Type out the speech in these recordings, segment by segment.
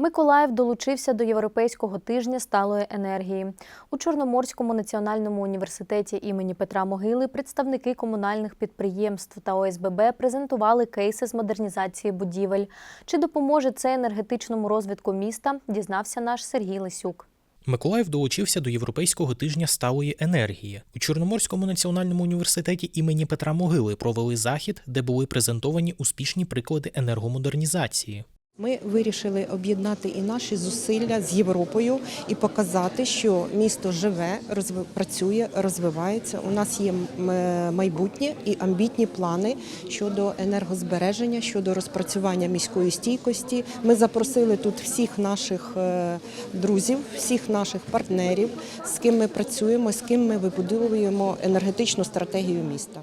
Миколаїв долучився до Європейського тижня сталої енергії. У Чорноморському національному університеті імені Петра Могили представники комунальних підприємств та ОСББ презентували кейси з модернізації будівель. Чи допоможе це енергетичному розвитку міста, дізнався наш Сергій Лисюк. Миколаїв долучився до Європейського тижня сталої енергії. У Чорноморському національному університеті імені Петра Могили провели захід, де були презентовані успішні приклади енергомодернізації. Ми вирішили об'єднати і наші зусилля з Європою і показати, що місто живе, розви- працює, розвивається. У нас є е, майбутнє і амбітні плани щодо енергозбереження, щодо розпрацювання міської стійкості. Ми запросили тут всіх наших е, друзів, всіх наших партнерів, з ким ми працюємо, з ким ми вибудовуємо енергетичну стратегію міста.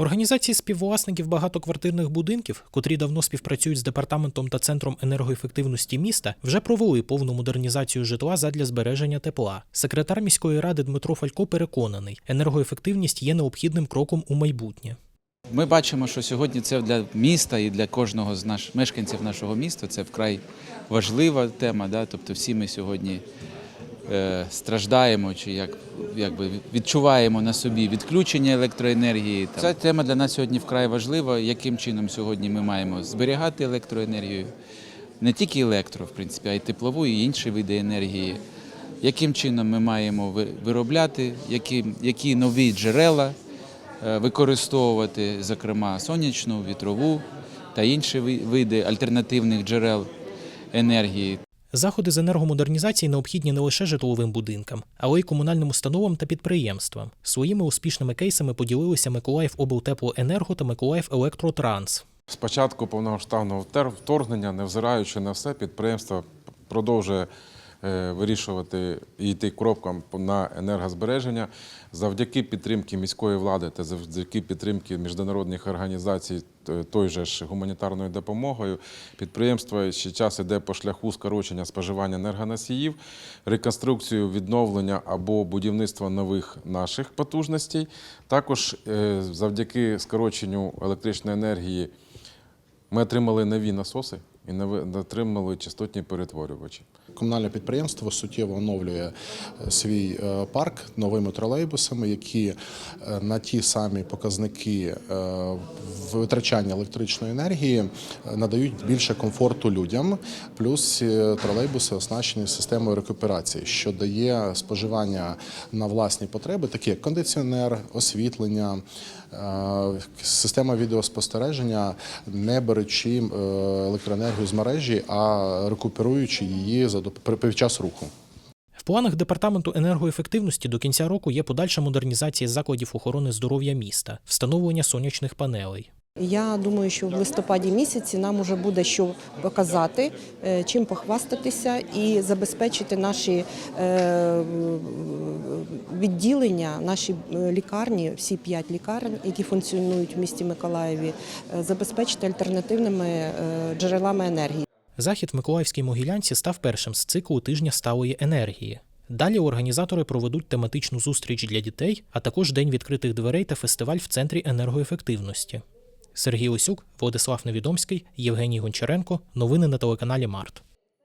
Організації співвласників багатоквартирних будинків, котрі давно співпрацюють з департаментом та центром енергоефективності міста, вже провели повну модернізацію житла задля збереження тепла. Секретар міської ради Дмитро Фалько переконаний, енергоефективність є необхідним кроком у майбутнє. Ми бачимо, що сьогодні це для міста і для кожного з наш, мешканців нашого міста це вкрай важлива тема. Да? Тобто всі ми сьогодні страждаємо чи як, якби відчуваємо на собі відключення електроенергії. Ця тема для нас сьогодні вкрай важлива, яким чином сьогодні ми маємо зберігати електроенергію, не тільки електро, в принципі, а й теплову і інші види енергії. Яким чином ми маємо виробляти, які, які нові джерела е, використовувати, зокрема сонячну, вітрову та інші ви- види альтернативних джерел енергії. Заходи з енергомодернізації необхідні не лише житловим будинкам, але й комунальним установам та підприємствам. Своїми успішними кейсами поділилися Миколаїв облтеплоенерго та Миколаїв Електротранс. З початку повномасштабного вторгнення, невзираючи на все, підприємство продовжує вирішувати і йти кроком на енергозбереження завдяки підтримки міської влади та завдяки підтримки міжнародних організацій, той же ж гуманітарною допомогою. Підприємство ще час іде по шляху скорочення споживання енергоносіїв, реконструкцію, відновлення або будівництва нових наших потужностей. Також е, завдяки скороченню електричної енергії. Ми отримали нові насоси і нови- отримали частотні перетворювачі. Комунальне підприємство суттєво оновлює е, свій е, парк новими тролейбусами, які е, на ті самі показники витрачання електричної енергії надають більше комфорту людям. Плюс тролейбуси оснащені системою рекуперації, що дає споживання на власні потреби, такі як кондиціонер, освітлення, система відеоспостереження, не беручи е, електроенергію з мережі, а рекуперуючи її за під час руху. В планах департаменту енергоефективності до кінця року є подальша модернізація закладів охорони здоров'я міста, встановлення сонячних панелей. Я думаю, що в листопаді місяці нам уже буде що показати, е, чим похвастатися і забезпечити наші е, відділення, наші е, лікарні, всі п'ять лікарень, які функціонують в місті Миколаєві, забезпечити альтернативними джерелами енергії. Захід в Миколаївській Могилянці став першим з циклу тижня сталої енергії. Далі організатори проведуть тематичну зустріч для дітей, а також день відкритих дверей та фестиваль в центрі енергоефективності. Сергій Осюк, Владислав Невідомський, Євгеній Гончаренко. Новини на телеканалі Март.